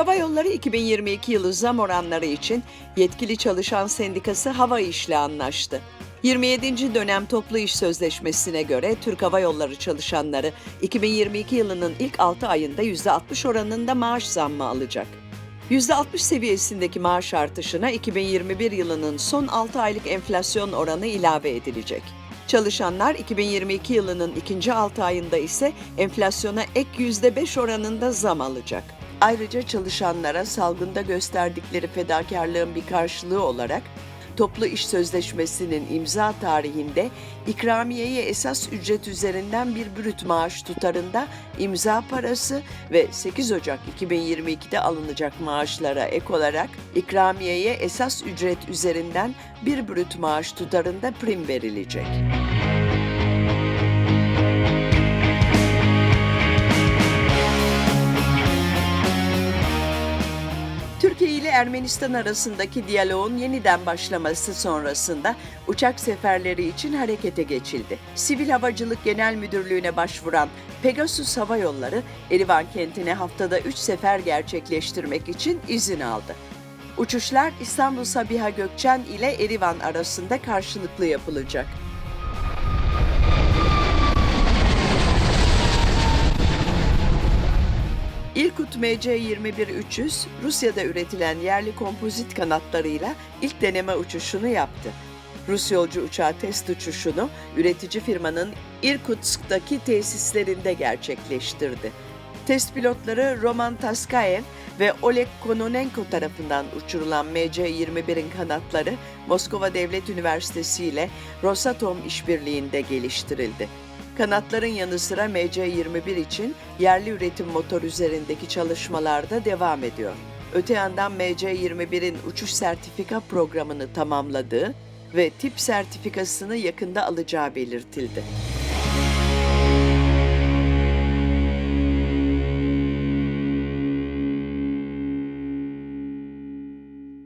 Hava Yolları 2022 yılı zam oranları için yetkili çalışan sendikası Hava İş'le anlaştı. 27. dönem toplu iş sözleşmesine göre Türk Hava Yolları çalışanları 2022 yılının ilk 6 ayında %60 oranında maaş zammı alacak. %60 seviyesindeki maaş artışına 2021 yılının son 6 aylık enflasyon oranı ilave edilecek. Çalışanlar 2022 yılının ikinci 6 ayında ise enflasyona ek %5 oranında zam alacak. Ayrıca çalışanlara salgında gösterdikleri fedakarlığın bir karşılığı olarak toplu iş sözleşmesinin imza tarihinde ikramiyeye esas ücret üzerinden bir brüt maaş tutarında imza parası ve 8 Ocak 2022'de alınacak maaşlara ek olarak ikramiyeye esas ücret üzerinden bir brüt maaş tutarında prim verilecek. Türkiye ile Ermenistan arasındaki diyaloğun yeniden başlaması sonrasında uçak seferleri için harekete geçildi. Sivil Havacılık Genel Müdürlüğü'ne başvuran Pegasus Hava Yolları, Erivan kentine haftada 3 sefer gerçekleştirmek için izin aldı. Uçuşlar İstanbul Sabiha Gökçen ile Erivan arasında karşılıklı yapılacak. MC-21-300, Rusya'da üretilen yerli kompozit kanatlarıyla ilk deneme uçuşunu yaptı. Rus yolcu uçağı test uçuşunu üretici firmanın Irkutsk'taki tesislerinde gerçekleştirdi. Test pilotları Roman Taskayev ve Oleg Kononenko tarafından uçurulan MC-21'in kanatları Moskova Devlet Üniversitesi ile Rosatom işbirliğinde geliştirildi. Kanatların yanı sıra MC-21 için yerli üretim motor üzerindeki çalışmalar da devam ediyor. Öte yandan MC-21'in uçuş sertifika programını tamamladığı ve tip sertifikasını yakında alacağı belirtildi.